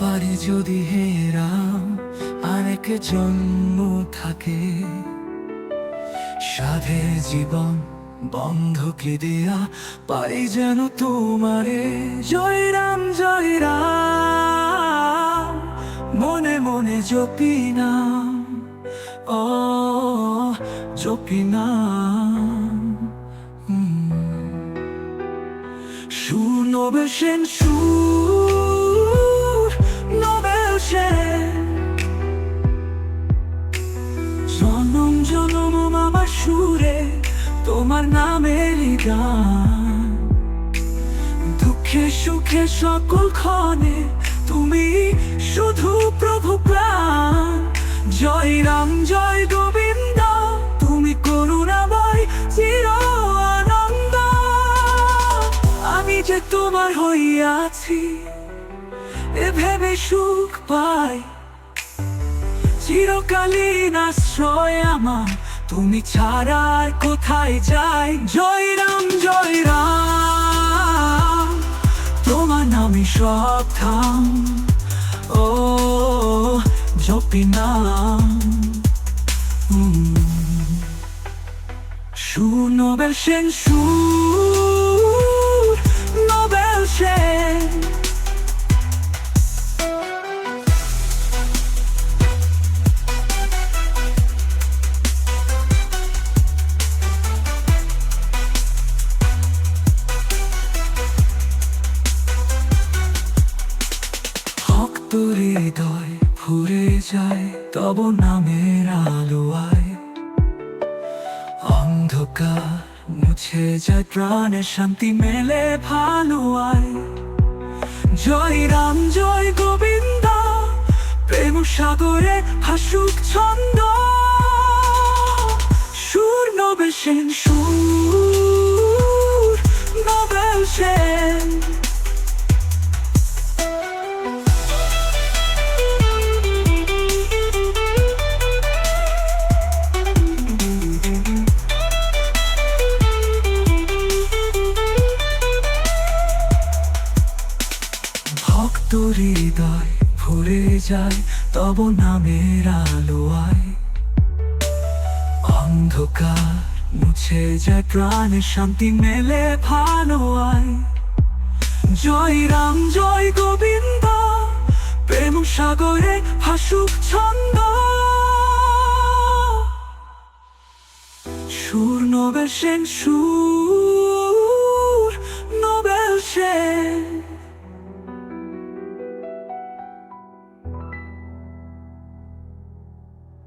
পারি যদি হেরাম আরেক জন্ম থাকে। সাধের জীবন বন্ধ বন্ধকে দেয়া পাই যেন তোমারে। জয় রাম জয় রাম, মনে মনে জপি নাম ও জপি নাম সুনবে সেন সুর সুরে তোমার নামের গান। দুঃখে সুখে সকল ক্ষণে তুমি শুধু প্রভু প্রাণ। জয় রাম, জয় গোবিন্দ, তুমি করুণাময়, চির আনন্দ। আমি যে তোমার হইয়াছি এ ভেবে সুখ পাই। চিরকালীন আশ্রয় আমার তুমি ছাড়ার কোথায় যাই? জয় রাম জয় রাম তোমার নামে সব থাম ও জপি নাম শুনো সেন সুর ভক্ত হৃদয় ভরে যায় তব নামের আলোয়। অন্ধকার মুছে যায়, প্রাণের শান্তি মেলে ভালো আয় জয় রাম, জয় গোবিন্দ, প্রেম সাগরে হাসুক ছন্দ। সুর নবে সেন সুর। তোর হৃদয় ভরে যায়, তব নামের আলোয়। অন্ধকার মুছে যায় প্রাণে শান্তি মেলে ভালো আয় জয় রাম, জয় গোবিন্দ, প্রেম সাগরে হাসুক ছন্দ। সুর নোবেল সেন, সুর নোবেল সেন।